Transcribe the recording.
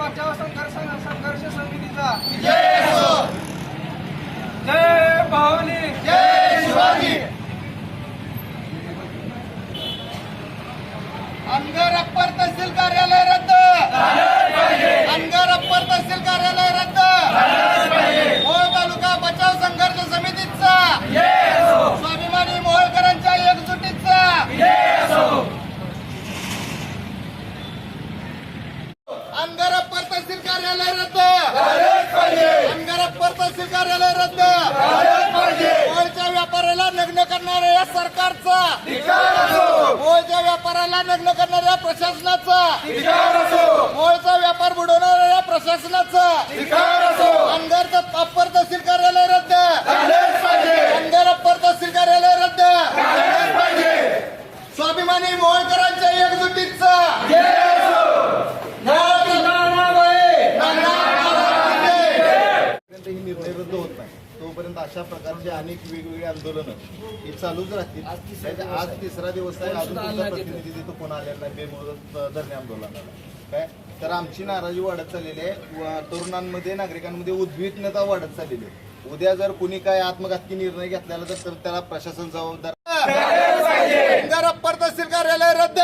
बचाव संघर्ष संघर्ष समितीचा. जय भावनी. जय शिवाजी अनगर अप्पर तहसील कार्यालय रद्द. अनगर अप्पर तहसील कार्यालय रद्द मोहोळ तालुका बचाव संघर्ष समितीचा स्वाभिमानी मोहोळकरांच्या एकजुटीचा अनगर अप्पर तहसील कार्यालय रद्द अनगर अप्पर तहसील कार्यालय रद्द. मोहोळच्या व्यापाऱ्याला नग्न करणाऱ्या या सरकारचा. मोहोळच्या व्यापाऱ्याला नग्न करणाऱ्या प्रशासनाचा. मोहोळचा व्यापार बुडवणाऱ्या या प्रशासनाचा. अनगर अप्पर तहसील कार्यालय रद्द अनगर अप्पर तहसील कार्यालय रद्द स्वाभिमानी मोहोळकरांच्या एकजुटीचा तोपर्यंत ही निर्णय रद्द होत तोपर्यंत अशा प्रकारचे अनेक वेगवेगळी आंदोलनं ही चालूच राहतील आज तिसरा दिवस आहे अजून तुमचा प्रतिनिधी तिथं कोण आलेला नाही बेमुदत धरणे आंदोलनाला काय तर आमची नाराजी वाढत चाललेली आहे तरुणांमध्ये नागरिकांमध्ये उद्विग्नता वाढत चाललेली आहे उद्या जर कुणी काय आत्मघातकी निर्णय घेतलेला तर तर त्याला प्रशासन जबाबदार अनगर अप्पर तहसील कार्यालय रद्द